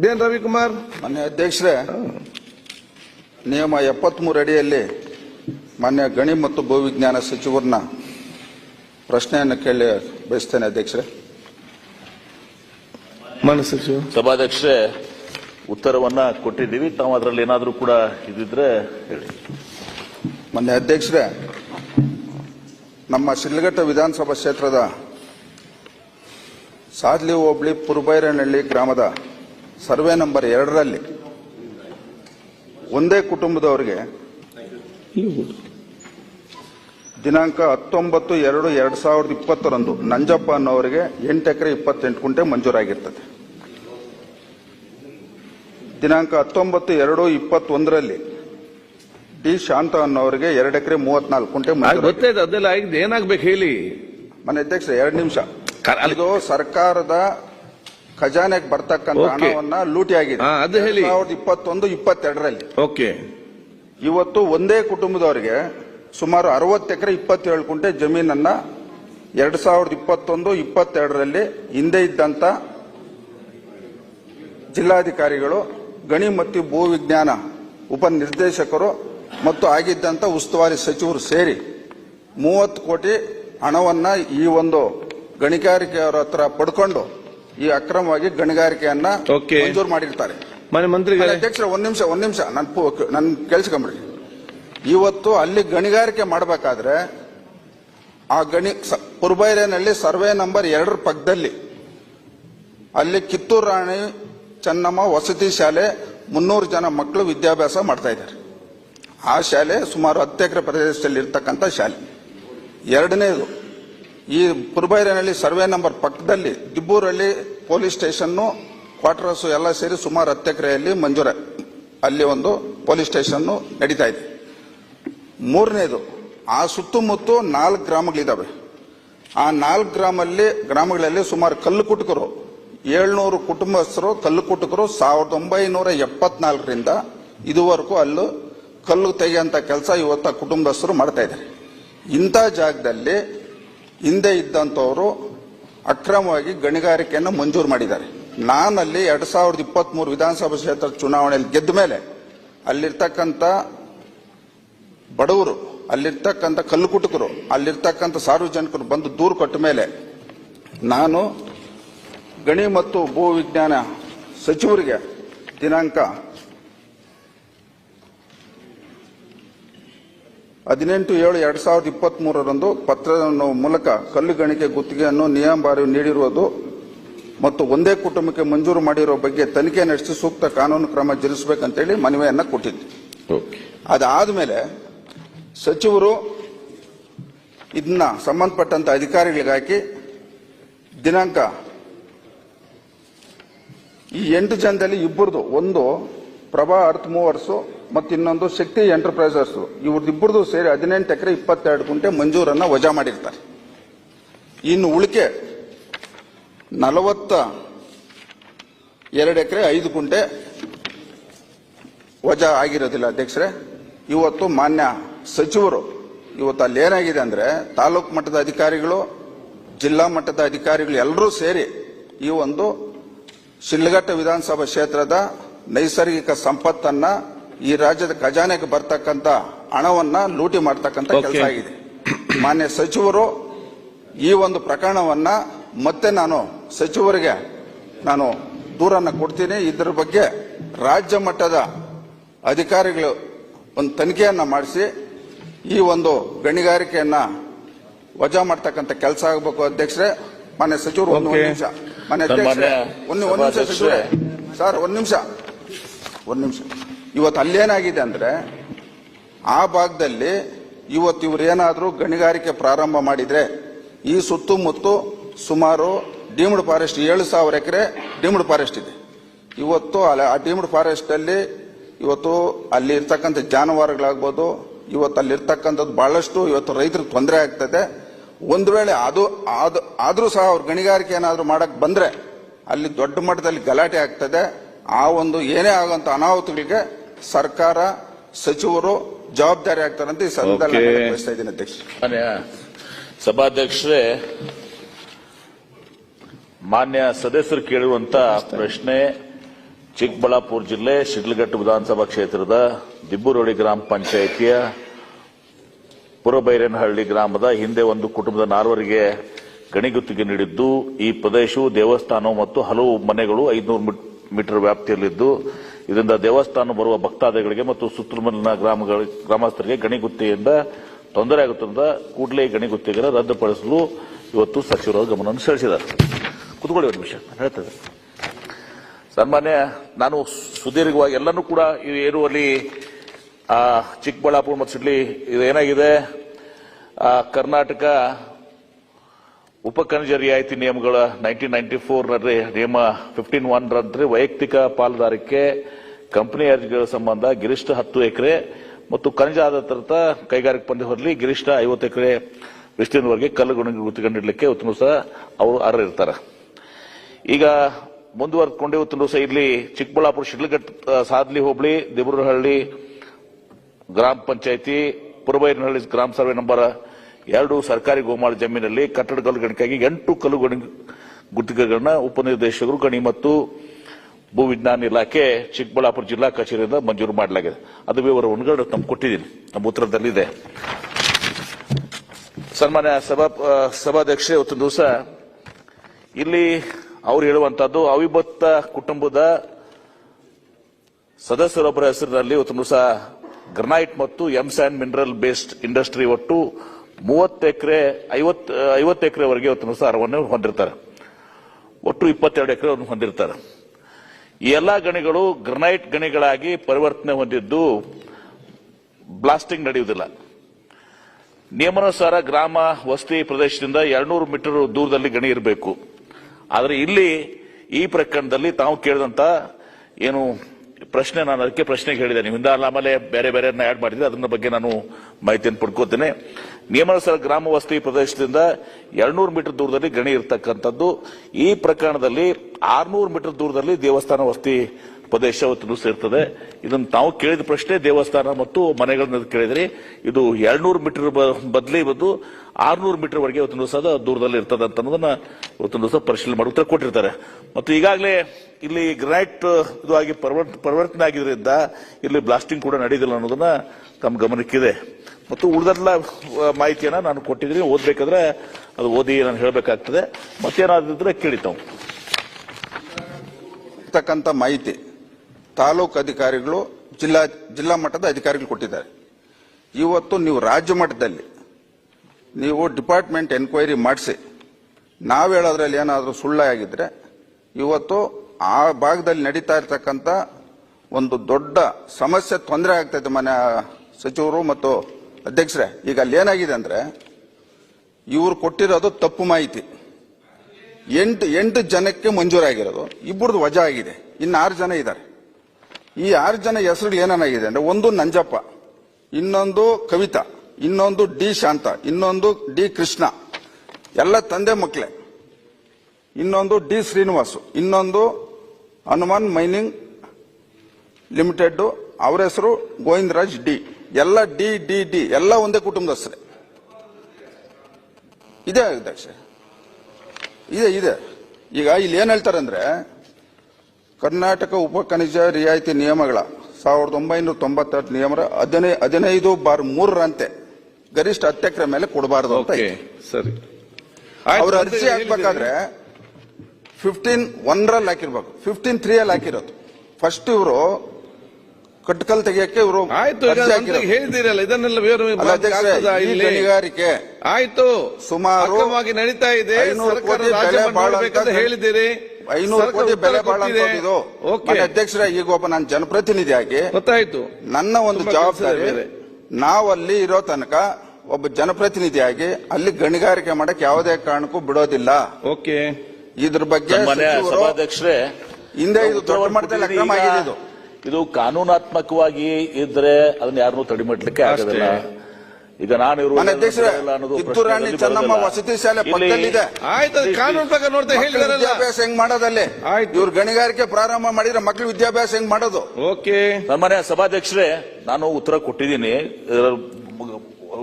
ಬೇನ್ ರವಿಕುಮಾರ್. ಮಾನ್ಯ ಅಧ್ಯಕ್ಷರೇ ನಿಯಮ ಎಪ್ಪತ್ಮೂರು ಅಡಿಯಲ್ಲಿ ಮಾನ್ಯ ಗಣಿ ಮತ್ತು ಭೂವಿಜ್ಞಾನ ಸಚಿವರನ್ನ ಪ್ರಶ್ನೆಯನ್ನು ಕೇಳಿ ಬಯಸ್ತೇನೆ ಅಧ್ಯಕ್ಷರೇ. ಮಾನ್ಯ ಸಚಿವ. ಸಭಾಧ್ಯಕ್ಷರೇ ಉತ್ತರವನ್ನ ಕೊಟ್ಟಿದ್ದೀವಿ. ತಾವು ಅದರಲ್ಲಿ ಏನಾದರೂ ಕೂಡ ಇದಿದ್ರೆ ಹೇಳಿ. ಮಾನ್ಯ ಅಧ್ಯಕ್ಷರೇ ನಮ್ಮ ಶಿಲ್ಘಟ್ಟ ವಿಧಾನಸಭಾ ಕ್ಷೇತ್ರದ ಸಾದ್ಲಿ ಹೋಬಳಿ ಪುರಬೈರನಹಳ್ಳಿ ಗ್ರಾಮದ ಸರ್ವೆ ನಂಬರ್ ಎರಡರಲ್ಲಿ ಒಂದೇ ಕುಟುಂಬದವರಿಗೆ ದಿನಾಂಕ ಹತ್ತೊಂಬತ್ತು ಎರಡು ಎರಡ್ ಸಾವಿರದ ಇಪ್ಪತ್ತರಂದು ನಂಜಪ್ಪ ಅನ್ನೋರಿಗೆ ಎಂಟು ಎಕರೆ ಇಪ್ಪತ್ತೆಂಟು ಕುಂಟೆ ಮಂಜೂರಾಗಿರ್ತದೆ. ದಿನಾಂಕ ಹತ್ತೊಂಬತ್ತು ಎರಡು ಇಪ್ಪತ್ತೊಂದರಲ್ಲಿ ಡಿ ಶಾಂತ ಅನ್ನೋರಿಗೆ ಎರಡು ಎಕರೆ ಮೂವತ್ನಾಲ್ಕು ಕುಂಟೆ. ಗೊತ್ತಾಯ್ತು ಅದೆಲ್ಲ ಏನಾಗ್ಬೇಕು ಹೇಳಿ? ಮನೆ ಅಧ್ಯಕ್ಷ ಎರಡು ನಿಮಿಷ. ಇದು ಸರ್ಕಾರದ ಖಜಾನೆಗೆ ಬರ್ತಕ್ಕಂಥ Okay. ಹಣವನ್ನ ಲೂಟಿ ಆಗಿದೆ ಹಾ, ಅದು ಹೇಳಿ. ಸಾವಿರದ ಇಪ್ಪತ್ತೊಂದು ಇಪ್ಪತ್ತೆರಡರಲ್ಲಿ ಓಕೆ ಇವತ್ತು ಒಂದೇ ಕುಟುಂಬದವರಿಗೆ ಸುಮಾರು ಅರವತ್ತು ಎಕರೆ ಇಪ್ಪತ್ತೇಳು ಕುಂಟೆ ಜಮೀನನ್ನ ಎರಡ್ ಸಾವಿರದ ಇಪ್ಪತ್ತೊಂದು ಇಪ್ಪತ್ತೆರಡರಲ್ಲಿ ಹಿಂದೆ ಇದ್ದಂತ ಜಿಲ್ಲಾಧಿಕಾರಿಗಳು ಗಣಿ ಮತ್ತು ಭೂವಿಜ್ಞಾನ ಉಪನಿರ್ದೇಶಕರು ಮತ್ತು ಆಗಿದ್ದಂತ ಉಸ್ತುವಾರಿ ಸಚಿವರು ಸೇರಿ ಮೂವತ್ತು ಕೋಟಿ ಹಣವನ್ನ ಈ ಒಂದು ಗಣಿಗಾರಿಕೆಯವರ ಹತ್ರ ಪಡ್ಕೊಂಡು ಈ ಅಕ್ರಮವಾಗಿ ಗಣಿಗಾರಿಕೆಯನ್ನ Okay. ಮಂಜೂರು ಮಾಡಿರ್ತಾರೆ. ಮನೆ ಮಂತ್ರಿಗಳೇ. ಅಧ್ಯಕ್ಷರ ಒಂದ್ ನಿಮಿಷ ಒಂದ್ ನಿಮಿಷ. ನನ್ ನನ್ ಕೇಳಿಸ್ಕೊಂಬಿಡಿ. ಇವತ್ತು ಅಲ್ಲಿ ಗಣಿಗಾರಿಕೆ ಮಾಡಬೇಕಾದ್ರೆ ಆ ಗಣಿ ಸ- ಪುರ್ಬೈರೇನಲ್ಲಿ ಸರ್ವೆ ನಂಬರ್ ಎರಡರ ಪಕ್ಕದಲ್ಲಿ ಅಲ್ಲಿ ಕಿತ್ತೂರು ರಾಣಿ ಚೆನ್ನಮ್ಮ ವಸತಿ ಶಾಲೆ ಮುನ್ನೂರು ಜನ ಮಕ್ಕಳು ವಿದ್ಯಾಭ್ಯಾಸ ಮಾಡ್ತಾ ಇದ್ದಾರೆ. ಆ ಶಾಲೆ ಸುಮಾರು ಹತ್ತು ಎಕರೆ ಪ್ರದೇಶದಲ್ಲಿ ಇರ್ತಕ್ಕಂಥ ಶಾಲೆ. ಎರಡನೇದು ಈ ಕುರುಬೈರನಹಳ್ಳಿ ಸರ್ವೆ ನಂಬರ್ ಪಕ್ಕದಲ್ಲಿ ದಿಬ್ಬೂರಲ್ಲಿ ಪೊಲೀಸ್ ಸ್ಟೇಷನ್ನು, ಕ್ವಾರ್ಟರ್ಸ್ ಎಲ್ಲ ಸೇರಿ ಸುಮಾರು ಹತ್ತು ಎಕರೆಯಲ್ಲಿ ಮಂಜೂರ. ಅಲ್ಲಿ ಒಂದು ಪೊಲೀಸ್ ಸ್ಟೇಷನ್ ನಡೀತಾ ಇದೆ. ಮೂರನೇದು, ಆ ಸುತ್ತಮುತ್ತ ನಾಲ್ಕು ಗ್ರಾಮಗಳಿದ್ದಾವೆ ಆ ನಾಲ್ಕು ಗ್ರಾಮಲ್ಲಿ, ಗ್ರಾಮಗಳಲ್ಲಿ ಸುಮಾರು ಕಲ್ಲು ಕುಟುಕರು ಏಳ್ನೂರು ಕುಟುಂಬಸ್ಥರು ಕಲ್ಲು ಕುಟುಕರು ಸಾವಿರದ ಒಂಬೈನೂರ ಎಪ್ಪತ್ನಾಲ್ಕರಿಂದ ಇದುವರೆಗೂ ಅಲ್ಲೂ ಕಲ್ಲು ತೆಗೆಯುವಂಥ ಕೆಲಸ ಇವತ್ತು ಕುಟುಂಬಸ್ಥರು ಮಾಡ್ತಾ ಇದ್ದಾರೆ. ಇಂಥ ಜಾಗದಲ್ಲಿ ಹಿಂದೆ ಇದ್ದಂಥವರು ಅಕ್ರಮವಾಗಿ ಗಣಿಗಾರಿಕೆಯನ್ನು ಮಂಜೂರು ಮಾಡಿದ್ದಾರೆ. ನಾನಲ್ಲಿ ಎರಡ್ ಸಾವಿರದ ಇಪ್ಪತ್ಮೂರು ವಿಧಾನಸಭಾ ಕ್ಷೇತ್ರ ಚುನಾವಣೆಯಲ್ಲಿ ಗೆದ್ದ ಮೇಲೆ ಅಲ್ಲಿರ್ತಕ್ಕಂಥ ಬಡವರು, ಅಲ್ಲಿರ್ತಕ್ಕಂಥ ಕಲ್ಲುಕುಟುಕರು, ಅಲ್ಲಿರ್ತಕ್ಕಂಥ ಸಾರ್ವಜನಿಕರು ಬಂದು ದೂರು ಕೊಟ್ಟ ಮೇಲೆ ನಾನು ಗಣಿ ಮತ್ತು ಭೂ ವಿಜ್ಞಾನ ಸಚಿವರಿಗೆ ದಿನಾಂಕ ಹದಿನೆಂಟು ಏಳು ಎರಡ್ ಸಾವಿರದ ಇಪ್ಪತ್ತ್ ಮೂರರಂದು ಪತ್ರದ ಮೂಲಕ ಕಲ್ಲು ಗಣಿಕೆ ಗುತ್ತಿಗೆಯನ್ನು ನಿಯಮಾರಿ ನೀಡಿರುವುದು ಮತ್ತು ಒಂದೇ ಕುಟುಂಬಕ್ಕೆ ಮಂಜೂರು ಮಾಡಿರುವ ಬಗ್ಗೆ ತನಿಖೆ ನಡೆಸಿ ಸೂಕ್ತ ಕಾನೂನು ಕ್ರಮ ಜರುಗಿಸಬೇಕಂತೇಳಿ ಮನವಿಯನ್ನ ಕೊಟ್ಟಿದ್ದೆ. ಅದಾದ ಮೇಲೆ ಸಚಿವರು ಇದನ್ನ ಸಂಬಂಧಪಟ್ಟಂತ ಅಧಿಕಾರಿಗಳಿಗೆ ಹಾಕಿ ದಿನಾಂಕ ಈ ಎಂಟು ಜನದಲ್ಲಿ ಇಬ್ಬರದು ಒಂದು ಪ್ರಭಾ ಅರ್ಥ ಮೂವರ್ಸು ಮತ್ತು ಇನ್ನೊಂದು ಶಕ್ತಿ ಎಂಟರ್ಪ್ರೈಸಸ್ ಇವ್ರದ್ದಿಬ್ಬರದು ಸೇರಿ ಹದಿನೆಂಟು ಎಕರೆ ಇಪ್ಪತ್ತೆರಡು ಗುಂಟೆ ಮಂಜೂರನ್ನ ವಜಾ ಮಾಡಿರ್ತಾರೆ. ಇನ್ನು ಉಳಿಕೆ ನಲವತ್ತ ಎರಡು ಎಕರೆ ಐದು ಗುಂಟೆ ವಜಾ ಆಗಿರೋದಿಲ್ಲ ಅಧ್ಯಕ್ಷರೇ. ಇವತ್ತು ಮಾನ್ಯ ಸಚಿವರು ಇವತ್ತು ಅಲ್ಲಿ ಏನಾಗಿದೆ ಅಂದ್ರೆ ತಾಲೂಕು ಮಟ್ಟದ ಅಧಿಕಾರಿಗಳು, ಜಿಲ್ಲಾ ಮಟ್ಟದ ಅಧಿಕಾರಿಗಳು ಎಲ್ಲರೂ ಸೇರಿ ಈ ಒಂದು ಶಿಲ್ಘಟ್ಟ ವಿಧಾನಸಭಾ ಕ್ಷೇತ್ರದ ನೈಸರ್ಗಿಕ ಸಂಪತ್ತನ್ನ ಈ ರಾಜ್ಯದ ಖಜಾನೆಗೆ ಬರ್ತಕ್ಕಂತ ಹಣವನ್ನ ಲೂಟಿ ಮಾಡ್ತಕ್ಕಂತ ಕೆಲಸ ಆಗಿದೆ. ಮಾನ್ಯ ಸಚಿವರು ಈ ಒಂದು ಪ್ರಕರಣವನ್ನ ಮತ್ತೆ ನಾನು ಸಚಿವರಿಗೆ ನಾನು ದೂರನ್ನ ಕೊಡ್ತೀನಿ. ಇದರ ಬಗ್ಗೆ ರಾಜ್ಯ ಮಟ್ಟದ ಅಧಿಕಾರಿಗಳು ಒಂದು ತನಿಖೆಯನ್ನ ಮಾಡಿಸಿ ಈ ಒಂದು ಗಣಿಗಾರಿಕೆಯನ್ನ ವಜಾ ಮಾಡ್ತಕ್ಕಂಥ ಕೆಲಸ ಆಗಬೇಕು ಅಧ್ಯಕ್ಷರೇ. ಮಾನ್ಯ ಸಚಿವರು ಒಂದು ಒಂದು ನಿಮಿಷ. ಮಾನ್ಯ ಅಧ್ಯಕ್ಷ ಅಧ್ಯಕ್ಷರೇ ಒಂದು ನಿಮಿಷ ಸಚಿವರೇ. ಸರ್ ಒಂದು ನಿಮಿಷ. ಒಂದು ನಿಮಿಷ. ಇವತ್ತು ಅಲ್ಲೇನಾಗಿದೆ ಅಂದ್ರೆ ಆ ಭಾಗದಲ್ಲಿ ಇವತ್ತು ಇವರೇನಾದರೂ ಗಣಿಗಾರಿಕೆ ಪ್ರಾರಂಭ ಮಾಡಿದ್ರೆ ಈ ಸುತ್ತಮುತ್ತು ಸುಮಾರು ಡೀಮ್ಡ್ ಫಾರೆಸ್ಟ್ ಏಳು ಸಾವಿರ ಎಕರೆ ಡೀಮ್ಡ್ ಫಾರೆಸ್ಟ್ ಇದೆ. ಇವತ್ತು ಆ ಡೀಮ್ಡ್ ಫಾರೆಸ್ಟಲ್ಲಿ ಇವತ್ತು ಅಲ್ಲಿ ಇರ್ತಕ್ಕಂಥ ಜಾನುವಾರುಗಳಾಗ್ಬೋದು, ಇವತ್ತು ಅಲ್ಲಿರ್ತಕ್ಕಂಥದ್ದು ಭಾಳಷ್ಟು ಇವತ್ತು ರೈತರಿಗೆ ತೊಂದರೆ ಆಗ್ತದೆ. ಒಂದು ವೇಳೆ ಅದು ಅದು, ಆದರೂ ಸಹ ಅವ್ರು ಗಣಿಗಾರಿಕೆ ಏನಾದರೂ ಮಾಡಕ್ಕೆ ಬಂದರೆ ಅಲ್ಲಿ ದೊಡ್ಡ ಮಟ್ಟದಲ್ಲಿ ಗಲಾಟೆ ಆಗ್ತದೆ. ಆ ಒಂದು ಏನೇ ಆಗೋಂಥ ಅನಾಹುತಗಳಿಗೆ ಸರ್ಕಾರ ಸಚಿವರು ಜವಾಬ್ದಾರಿ ಆಗ್ತಾರೆ ಅಂತ ಈ ಸಂದರ್ಭದಲ್ಲಿ ನಾನು Okay. ಹೇಳಕ್ ಬಯಸ್ತಾ ಇದ್ದೀನಿ ಅಧ್ಯಕ್ಷ ಮಾನ್ಯ ಸಭಾಧ್ಯಕ್ಷರೇ ಮಾನ್ಯ ಸದಸ್ಯರು ಕೇಳಿರುವಂತ ಪ್ರಶ್ನೆ ಚಿಕ್ಕಬಳ್ಳಾಪುರ ಜಿಲ್ಲೆ ಶಿಡ್ಲಘಟ್ಟ ವಿಧಾನಸಭಾ ಕ್ಷೇತ್ರದ ದಿಬ್ಬುರೋಡಿ ಗ್ರಾಮ ಪಂಚಾಯಿತಿಯ ಪುರಬೈರೇನಹಳ್ಳಿ ಗ್ರಾಮದ ಹಿಂದೆ ಒಂದು ಕುಟುಂಬದ ನಾಲ್ವರಿಗೆ ಗಣಿಗುತ್ತಿಗೆ ನೀಡಿದ್ದು ಈ ಪ್ರದೇಶವು ದೇವಸ್ಥಾನ ಮತ್ತು ಹಲವು ಮನೆಗಳು ಐದುನೂರು ಮೀಟರ್ ವ್ಯಾಪ್ತಿಯಲ್ಲಿದ್ದು ಇದರಿಂದ ದೇವಸ್ಥಾನ ಬರುವ ಭಕ್ತಾದಿಗಳಿಗೆ ಮತ್ತು ಸುತ್ತಮುತ್ತಲಿನ ಗ್ರಾಮಗಳ ಗ್ರಾಮಸ್ಥರಿಗೆ ಗಣಿಗುತ್ತಿಯಿಂದ ತೊಂದರೆ ಆಗುತ್ತಿರುವ ಕೂಡಲೇ ಗಣಿಗುತ್ತಿಗೆ ರದ್ದುಪಡಿಸಲು ಇವತ್ತು ಸಚಿವರು ಗಮನವನ್ನು ಸೆಳೆಸಿದ್ದಾರೆ. ಕುತ್ಕೊಳ್ಳಿ ಒಂದು ನಿಮಿಷ ಹೇಳ್ತದೆ ಸನ್ಮಾನ್ಯ, ನಾನು ಸುದೀರ್ಘವಾಗಿ ಎಲ್ಲನೂ ಕೂಡ ಈ ಅಲ್ಲಿ ಚಿಕ್ಕಬಳ್ಳಾಪುರ ಮತ್ತು ಸಿಡ್ಲಿ ಇದು ಏನಾಗಿದೆ ಕರ್ನಾಟಕ ಉಪಖನಿಜ ರಿಯಾಯಿತಿ ನಿಯಮಗಳ ನೈನ್ಟೀನ್ ನೈನ್ಟಿ ಫೋರ್ ನಿಯಮ ಫಿಫ್ಟೀನ್ ಒನ್ ರಂತೆ ವೈಯಕ್ತಿಕ ಪಾಲುದಾರಿಕೆ, ಕಂಪನಿ ಅರ್ಜಿಗಳ ಸಂಬಂಧ ಗರಿಷ್ಠ ಹತ್ತು ಎಕರೆ ಮತ್ತು ಖನಿಜ ಆಧಾರಿತ ಕೈಗಾರಿಕೆ ಪಂದ್ಯ ಹೊರಲಿ ಗರಿಷ್ಠ ಐವತ್ತು ಎಕರೆ ವಿಸ್ತೀರ್ಣವರೆಗೆ ಕಲ್ಲು ಗುಣ ಗುತ್ತಿಕೊಂಡಿಡ್ಲಿಕ್ಕೆ ಉತ್ತಮ ಸಹ ಅವರು ಅರ್ಹರಿರ್ತಾರೆ ಈಗ ಮುಂದುವರೆದುಕೊಂಡೇ ಉತ್ತಮ ಸಹ ಇಲ್ಲಿ ಚಿಕ್ಕಬಳ್ಳಾಪುರ, ಶಿಡ್ಲಘಟ್ಟ ಸಾದ್ಲಿ, ಹೋಬಳಿ ದಿಬ್ರಹಳ್ಳಿ ಗ್ರಾಮ ಪಂಚಾಯಿತಿ, ಪುರಬೈರನಹಳ್ಳಿ ಗ್ರಾಮ ಸರ್ವೆ ನಂಬರ್ ಎರಡು ಸರ್ಕಾರಿ ಗೋಮಾಳ ಜಮೀನಲ್ಲಿ ಕಟ್ಟಡ ಕಲ್ಲು ಗಣಿಗಾಗಿ ಎಂಟು ಕಲ್ಲು ಗಣಿ ಗುತ್ತಿಗೆಗಳನ್ನ ಉಪನಿರ್ದೇಶಕರು, ಗಣಿ ಮತ್ತು ಭೂ ವಿಜ್ಞಾನ ಇಲಾಖೆ ಚಿಕ್ಕಬಳ್ಳಾಪುರ ಜಿಲ್ಲಾ ಕಚೇರಿಯಿಂದ ಮಂಜೂರು ಮಾಡಲಾಗಿದೆ. ಅದು ವಿವರವನ್ನು ತಮ್ಮ ಕೊಟ್ಟಿದ್ದೀನಿ. ನಮ್ಮ ಉತ್ತರದಲ್ಲಿದೆ. ಸನ್ಮಾನ್ಯ ಸಭಾ ಸಭಾಧ್ಯಕ್ಷರೇ, ಇವತ್ತಿನ ದಿವಸ ಇಲ್ಲಿ ಅವ್ರು ಹೇಳುವಂತಹದ್ದು, ಅವಿಭಕ್ತ ಕುಟುಂಬದ ಸದಸ್ಯರೊಬ್ಬರ ಹೆಸರಿನಲ್ಲಿ ಇವತ್ತು ದಿವಸ ಗ್ರನೈಟ್ ಮತ್ತು M sand mineral based industry ಒಟ್ಟು ಮೂವತ್ತು ಎಕರೆ, ಐವತ್ತು ಐವತ್ತು ಎಕರೆವರೆಗೆ ಇವತ್ತು ಸಾರವನ್ನು ಹೊಂದಿರ್ತಾರೆ. ಒಟ್ಟು ಇಪ್ಪತ್ತೆರಡು ಎಕರೆ ಹೊಂದಿರ್ತಾರೆ. ಈ ಎಲ್ಲ ಗಣಿಗಳು ಗ್ರನೈಟ್ ಗಣಿಗಳಾಗಿ ಪರಿವರ್ತನೆ ಹೊಂದಿದ್ದು ಬ್ಲಾಸ್ಟಿಂಗ್ ನಡೆಯುವುದಿಲ್ಲ. ನಿಯಮಾನುಸಾರ ಗ್ರಾಮ, ವಸತಿ ಪ್ರದೇಶದಿಂದ ಎರಡ್ನೂರು ಮೀಟರ್ ದೂರದಲ್ಲಿ ಗಣಿ ಇರಬೇಕು. ಆದರೆ ಇಲ್ಲಿ ಈ ಪ್ರಕರಣದಲ್ಲಿ ತಾವು ಕೇಳಿದಂತ ಏನು ಪ್ರಶ್ನೆ, ನಾನು ಅದಕ್ಕೆ ಪ್ರಶ್ನೆಗೆ ಹೇಳಿದೆ ನಿಮ್ಮಿಂದ ಅಲ್ಲ ಆಮೇಲೆ ಬೇರೆ ಬೇರೆ ಆಡ್ ಮಾಡಿದ್ರೆ ಅದನ್ನ ಬಗ್ಗೆ ನಾನು ಮಾಹಿತಿಯನ್ನು ಪಡ್ಕೋತೇನೆ. ನಿಯಮಾನುಸಾರ ಗ್ರಾಮ ವಸತಿ ಪ್ರದೇಶದಿಂದ ಎರಡ್ನೂರು ಮೀಟರ್ ದೂರದಲ್ಲಿ ಗಣಿ ಇರತಕ್ಕಂಥದ್ದು. ಈ ಪ್ರಕರಣದಲ್ಲಿ ಆರ್ನೂರು ಮೀಟರ್ ದೂರದಲ್ಲಿ ದೇವಸ್ಥಾನ ವಸತಿ ಪ್ರದೇಶ ಸೇರ್ತದೆ. ಇದನ್ನು ತಾವು ಕೇಳಿದ ಪ್ರಶ್ನೆ ದೇವಸ್ಥಾನ ಮತ್ತು ಮನೆಗಳನ್ನ ಕೇಳಿದ್ರಿ. ಇದು ಎರಡ್ನೂರು ಮೀಟರ್ ಬದಲಿ ಬಂದು ಆರ್ನೂರು ಮೀಟರ್ ವರೆಗೆ ಇವತ್ತಿನ ದಿವಸ ದೂರದಲ್ಲಿ ಇರ್ತದೆ ಅಂತ ಅನ್ನೋದನ್ನ ಇವತ್ತಿನ ದಿವಸ ಪರಿಶೀಲನೆ ಮಾಡಿ ಉತ್ತರ ಕೊಟ್ಟಿರ್ತಾರೆ. ಮತ್ತು ಈಗಾಗಲೇ ಇಲ್ಲಿ ಗ್ರಾನೈಟ್, ಇದು ಆಗಿ ಪರಿವರ್ತ- ಪರಿವರ್ತನೆ ಆಗಿದ್ರಿಂದ ಇಲ್ಲಿ ಬ್ಲಾಸ್ಟಿಂಗ್ ಕೂಡ ನಡೆಯುದಿಲ್ಲ ಅನ್ನೋದನ್ನ ತಮ್ಮ ಗಮನಕ್ಕಿದೆ. ಮತ್ತು ಉಳಿದೆಲ್ಲ ಮಾಹಿತಿಯನ್ನ ನಾನು ಕೊಟ್ಟಿದ್ದೀನಿ. ಓದಬೇಕಾದ್ರೆ ಅದು ಓದಿ ನಾನು ಹೇಳಬೇಕಾಗ್ತದೆ. ಮತ್ತೇನಾದ್ರೆ ಕೇಳಿ ತಾವು. ಇರ್ತಕ್ಕಂಥ ಮಾಹಿತಿ ತಾಲೂಕು ಅಧಿಕಾರಿಗಳು, ಜಿಲ್ಲಾ ಜಿಲ್ಲಾ ಮಟ್ಟದ ಅಧಿಕಾರಿಗಳು ಕೊಟ್ಟಿದ್ದಾರೆ. ಇವತ್ತು ನೀವು ರಾಜ್ಯ ಮಟ್ಟದಲ್ಲಿ ನೀವು ಡಿಪಾರ್ಟ್ಮೆಂಟ್ ಎನ್ಕ್ವೈರಿ ಮಾಡಿಸಿ. ನಾವು ಹೇಳೋದ್ರಲ್ಲಿ ಏನಾದರೂ ಸುಳ್ಳಾಗಿದ್ರೆ ಇವತ್ತು ಆ ಭಾಗದಲ್ಲಿ ನಡೀತಾ ಇರ್ತಕ್ಕಂಥ ಒಂದು ದೊಡ್ಡ ಸಮಸ್ಯೆ ತೊಂದರೆ ಆಗ್ತೈತೆ ಮನೆ ಸಚಿವರು ಮತ್ತು ಅಧ್ಯಕ್ಷರೇ. ಈಗ ಅಲ್ಲಿ ಏನಾಗಿದೆ ಅಂದರೆ ಇವರು ಕೊಟ್ಟಿರೋದು ತಪ್ಪು ಮಾಹಿತಿ. ಎಂಟು ಎಂಟು ಜನಕ್ಕೆ ಮಂಜೂರಾಗಿರೋದು. ಇಬ್ಬರದು ವಜಾ ಆಗಿದೆ. ಇನ್ನು ಆರು ಜನ ಇದ್ದಾರೆ. ಈ ಆರು ಜನ ಹೆಸರು ಏನೇನಾಗಿದೆ ಅಂದರೆ ಒಂದು ನಂಜಪ್ಪ, ಇನ್ನೊಂದು ಕವಿತಾ. ಇನ್ನೊಂದು ಡಿ ಶಾಂತ, ಇನ್ನೊಂದು ಡಿ ಕೃಷ್ಣ. ಎಲ್ಲ ತಂದೆ ಮಕ್ಕಳೇ ಇನ್ನೊಂದು ಡಿ ಶ್ರೀನಿವಾಸು, ಇನ್ನೊಂದು ಹನುಮಾನ್ ಮೈನಿಂಗ್ ಲಿಮಿಟೆಡ್, ಅವರ ಹೆಸರು ಗೋವಿಂದರಾಜ್ ಡಿ. ಎಲ್ಲ ಡಿ ಡಿ ಡಿ, ಎಲ್ಲ ಒಂದೇ ಕುಟುಂಬದಸ್ಥರೇ ಇದೆ ಅಧ್ಯಕ್ಷ. ಇದೆ ಇದೆ. ಈಗ ಇಲ್ಲಿ ಏನ್ ಹೇಳ್ತಾರೆ ಅಂದ್ರೆ, ಕರ್ನಾಟಕ ಉಪ ಖನಿಜ ರಿಯಾಯಿತಿ ನಿಯಮಗಳ ಸಾವಿರದ ಒಂಬೈನೂರ ತೊಂಬತ್ತೆರಡು ನಿಯಮ ಹದಿನೈ, ಹದಿನೈದು ಬಾರ್ ಮೂರರಂತೆ. ಗರಿಷ್ಠ ಹತ್ತು ಎಕರೆ ಮೇಲೆ ಕೊಡಬಾರದು ಅಂತ ಓಕೆ ಸರಿ. ಅವ್ರ ಅರ್ಜಿ ಹಾಕ್ಬೇಕಾದ್ರೆ ಫಿಫ್ಟೀನ್ ಒನ್ರಲ್ಲಿ ಹಾಕಿರ್ಬೇಕು. ಫಿಫ್ಟೀನ್ ತ್ರೀ ಅಲ್ಲಿ ಹಾಕಿರೋದು. ಫಸ್ಟ್ ಇವರು ಕಟ್ಕಲ್ ತೆಗಿಯಕ್ಕೆ ಇವರು ಆಯ್ತು ಹೇಳಿದಿರಲ್ಲ ಇದನ್ನೆಲ್ಲ? ಗಣಿಗಾರಿಕೆ. ಆಯ್ತು ಸುಮಾರು ನಡೀತಾ ಇದೆ ಹೇಳಿದಿರಿ ಐನೂರು ಕೋಟಿ ಬೆಲೆ ಮನೆ ಅಧ್ಯಕ್ಷರೇ ಈಗ ಒಬ್ಬ ನಾನು ಜನಪ್ರತಿನಿಧಿಯಾಗಿ ಗೊತ್ತಾಯ್ತು. ನನ್ನ ಒಂದು ಜವಾಬ್ದಾರಿ ನಾವಲ್ಲಿ ಇರೋ ತನಕ ಒಬ್ಬ ಜನಪ್ರತಿನಿಧಿಯಾಗಿ ಅಲ್ಲಿ ಗಣಿಗಾರಿಕೆ ಮಾಡಕ್ ಯಾವುದೇ ಕಾರಣಕ್ಕೂ ಬಿಡೋದಿಲ್ಲ. ಓಕೆ. ಇದ್ರ ಬಗ್ಗೆ ಸಚಿವರು ಸಭಾಧ್ಯಕ್ಷರೇ ಹಿಂದೆ ಇದು ದೊಡ್ಡ ಉತ್ತರವನ್ನು ಮಟ್ಟದಲ್ಲಿ ಅಕ್ರಮ ಆಗಿದೆ ಇದು. ಇದು ಕಾನೂನಾತ್ಮಕವಾಗಿ ಇದ್ರೆ ಅದನ್ನ ಯಾರನ್ನೂ ತಡೆಮಟ್ಲಿಕ್ಕೆ ಆಗೋದಿಲ್ಲ. ಈಗ ನಾನು ಇವರು ಮನೆ ಅಧ್ಯಕ್ಷರೇ ಕಿತ್ತೂರು ರಾಣಿ ಚೆನ್ನಮ್ಮ ವಸತಿ ಶಾಲೆ ಪಕ್ಕದಲ್ಲಿದೆ. ಆಯ್ತು ಅದು ಕಾನೂನು ಪ್ರಕಾರ ನೋಡ್ತಾ ಮಕ್ಳ ಹೇಳಿದಾರಲ್ಲ. ವಿದ್ಯಾಭ್ಯಾಸ ಹೆಂಗ್ ಮಾಡೋದಲ್ಲಿ? ಆಯ್ತು. ಇವ್ರು ಗಣಿಗಾರಿಕೆ ಪ್ರಾರಂಭ ಮಾಡಿದ್ರೆ ಮಕ್ಳ ವಿದ್ಯಾಭ್ಯಾಸ ಹೆಂಗ್ ಮಾಡೋದು? ಓಕೆ. ಸನ್ಮಾನ್ಯ ಸಭಾಧ್ಯಕ್ಷರೇ ನಾನು ಉತ್ತರ ಕೊಟ್ಟಿದ್ದೀನಿ. ಇದರ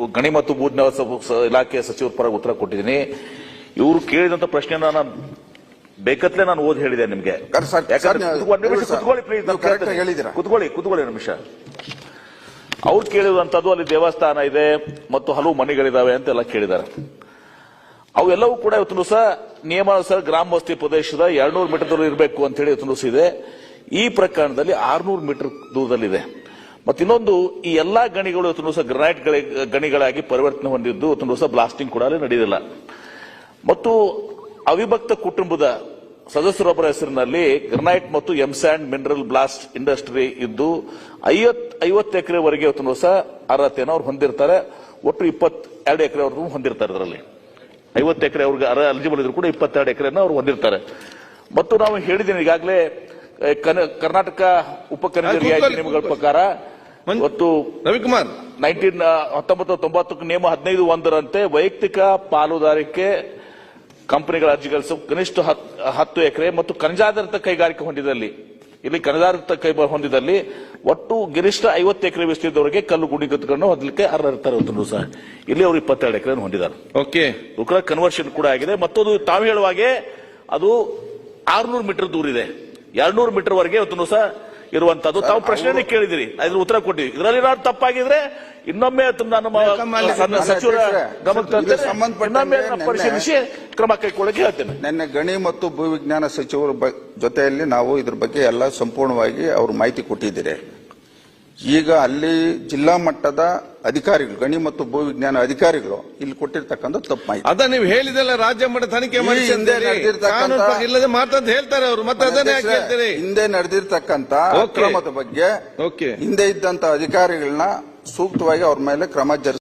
ಗಣಿ ಮತ್ತು ಭೂಜ್ಞಾನ ಇಲಾಖೆ ಸಚಿವರ ಪರ ಉತ್ತರ ಕೊಟ್ಟಿದ್ದೀನಿ. ಇವರು ಕೇಳಿದಂತ ಪ್ರಶ್ನೆ ನಾನು ಬೇಕತ್ಲೆ ನಾನು ಓದಿ ಹೇಳಿದೆ ನಿಮಗೆ. ಕುತ್ಕೊಳ್ಳಿ. ಕುತ್ಕೊಳ್ಳಿ ನಿಮಿಷ. ಅವ್ರು ಕೇಳಿದಂತದ್ದು ಅಲ್ಲಿ ದೇವಸ್ಥಾನ ಇದೆ ಮತ್ತು ಹಲವು ಮನೆಗಳಿದಾವೆ ಅಂತೆಲ್ಲ ಕೇಳಿದ್ದಾರೆ. ಅವೆಲ್ಲವೂ ಕೂಡ ಇವತ್ತು ಸಹ ನಿಯಮಾನುಸಾರ ಗ್ರಾಮ ವಸ್ತಿ ಪ್ರದೇಶದ ಎರಡ್ನೂರು ಮೀಟರ್ ದೂರ ಇರಬೇಕು ಅಂತ ಹೇಳಿ ಇವತ್ತು ಇದೆ. ಈ ಪ್ರಕರಣದಲ್ಲಿ ಆರ್ನೂರು ಮೀಟರ್ ದೂರದಲ್ಲಿದೆ. ಮತ್ತು ಇನ್ನೊಂದು ಈ ಎಲ್ಲಾ ಗಣಿಗಳು ಇವತ್ತು ದಿವಸ ಗ್ರನೈಟ್ ಗಣಿಗಳಾಗಿ ಪರಿವರ್ತನೆ ಹೊಂದಿದ್ದು ಇವತ್ತು ದಿವಸ ಬ್ಲಾಸ್ಟಿಂಗ್ ಕೂಡ ನಡೆಯಲಿಲ್ಲ ಮತ್ತು ಅವಿಭಕ್ತ ಕುಟುಂಬದ ಸದಸ್ಯರೊಬ್ಬರ ಹೆಸರಿನಲ್ಲಿ ಗ್ರನೈಟ್ ಮತ್ತು ಎಂಸ್ಯಾಂಡ್ ಮಿನರಲ್ ಬ್ಲಾಸ್ಟ್ ಇಂಡಸ್ಟ್ರಿ ಇದ್ದು ಐವತ್ ಐವತ್ತು ಎಕರೆವರೆಗೆ ಇವತ್ತು ದಿವಸ ಅರ್ಹತೆಯನ್ನು ಅವ್ರು ಹೊಂದಿರ್ತಾರೆ. ಒಟ್ಟು ಇಪ್ಪತ್ತೆರಡು ಎಕರೆವರೆಗೂ ಹೊಂದಿರ್ತಾರೆ ಇದರಲ್ಲಿ. ಐವತ್ತು ಎಕರೆ ಅವ್ರಿಗೆ ಎಲಿಜಿಬಲ್ ಇದ್ರು ಕೂಡ ಇಪ್ಪತ್ತೆರಡು ಎಕರೆನ ಅವರು ಹೊಂದಿರ್ತಾರೆ. ಮತ್ತು ನಾವು ಹೇಳಿದ್ದೀನಿ ಈಗಾಗಲೇ ಕರ್ನಾಟಕ ಉಪಕರಣ ರಿಯಾಯಿತಿ ನಿಯಮಗಳ ಪ್ರಕಾರ ಇವತ್ತು ರವಿಕುಮಾರ್. ನೈನ್ಟೀನ್ ಹತ್ತೊಂಬತ್ತು ತೊಂಬತ್ತಕ್ಕೆ ನಿಯಮ ಹದಿನೈದು ಒಂದರಂತೆ ವೈಯಕ್ತಿಕ ಪಾಲುದಾರಿಕೆ ಕಂಪನಿಗಳ ಅರ್ಜಿಗಳ ಕನಿಷ್ಠ ಹತ್- ಹತ್ತು ಎಕರೆ ಮತ್ತು ಖನಿಜಾಧಾರಿತ ಕೈಗಾರಿಕೆ ಹೊಂದಿದಲ್ಲಿ ಇಲ್ಲಿ ಖನಿಜಾಧಾರಿತ ಕೈ ಹೊಂದಿದಲ್ಲಿ ಒಟ್ಟು ಗರಿಷ್ಠ ಐವತ್ತು ಎಕರೆ ವಿಸ್ತೀರ್ಣದವರೆಗೆ ಕಲ್ಲು ಗುಡಿ ಗುಡಿಗಳನ್ನು ಹೊಂದಲಿಕ್ಕೆ ಅರ್ಹರಿರ್ತಾರೆ ಇವತ್ತು ಸಹ. ಇಲ್ಲಿ ಅವರು ಇಪ್ಪತ್ತೆರಡು ಎಕರೆ ಹೊಂದಿದ್ದಾರೆ. ಓಕೆ. ಉಕ್ರ ಕನ್ವರ್ಷನ್ ಕೂಡ ಆಗಿದೆ. ಮತ್ತೊಂದು ತಾವು ಹೇಳುವಾಗೆ ಅದು ಆರ್ನೂರು ಮೀಟರ್ ದೂರ ಇದೆ. ಎರಡ್ನೂರು ಮೀಟರ್ ವರೆಗೆ ಇವತ್ತು ಸಹ ಇರುವಂತದ್ದು ತಾವು ಪ್ರಶ್ನೆ ಕೇಳಿದಿರಿ. ಅದ್ರ ಉತ್ತರ ಕೊಟ್ಟಿವಿ. ಇದರಲ್ಲಿ ಏನಾದ್ರು ತಪ್ಪಾಗಿದ್ರೆ ಇನ್ನೊಮ್ಮೆ ನಾನು ನಮ್ಮ ಸಚಿವರ ಗಮನಕ್ಕೆ. ಇನ್ನೊಮ್ಮೆ ಪರಿಶೀಲಿಸಿ ಕ್ರಮ ಕೈಗೊಳ್ಳಕ್ಕೆ ಹೇಳ್ತೇನೆ. ನಿನ್ನೆ ಗಣಿ ಮತ್ತು ಭೂವಿಜ್ಞಾನ ಸಚಿವರ ಜೊತೆಯಲ್ಲಿ ನಾವು ಇದ್ರ ಬಗ್ಗೆ ಎಲ್ಲ ಸಂಪೂರ್ಣವಾಗಿ ಅವರು ಮಾಹಿತಿ ಕೊಟ್ಟಿದ್ದೀರಿ. ಈಗ ಅಲ್ಲಿ ಜಿಲ್ಲಾ ಮಟ್ಟದ ಅಧಿಕಾರಿಗಳು ಗಣಿ ಮತ್ತು ಭೂವಿಜ್ಞಾನ ಅಧಿಕಾರಿಗಳು ಇಲ್ಲಿ ಕೊಟ್ಟಿರ್ತಕ್ಕಂಥ ತಪ್ಪು ಮಾಹಿತಿ ಅದ ನೀವು ಹೇಳಿದಲ್ಲ ರಾಜ್ಯ ಮಟ್ಟ ತನಿಖೆ ಮಾಡಿ ಹಿಂದೆ ನಡೆದಿರ್ತಕ್ಕಂಥ- ಕಾನೂನು ಇಲ್ಲದೆ ಹೇಳ್ತಾರೆ ಅವರು ಮತ್ತೆ ಅದನ್ನೇ ಯಾಕೆ ಹೇಳ್ತೀರಿ ಹಿಂದೆ ನಡೆದಿರ್ತಕ್ಕಂಥ Okay. ಅಕ್ರಮದ ಬಗ್ಗೆ. ಹಿಂದೆ ಇದ್ದಂತ ಅಧಿಕಾರಿಗಳನ್ನ ಸೂಕ್ತವಾಗಿ ಅವ್ರ ಮೇಲೆ ಕ್ರಮ ಜರುಗಿಸ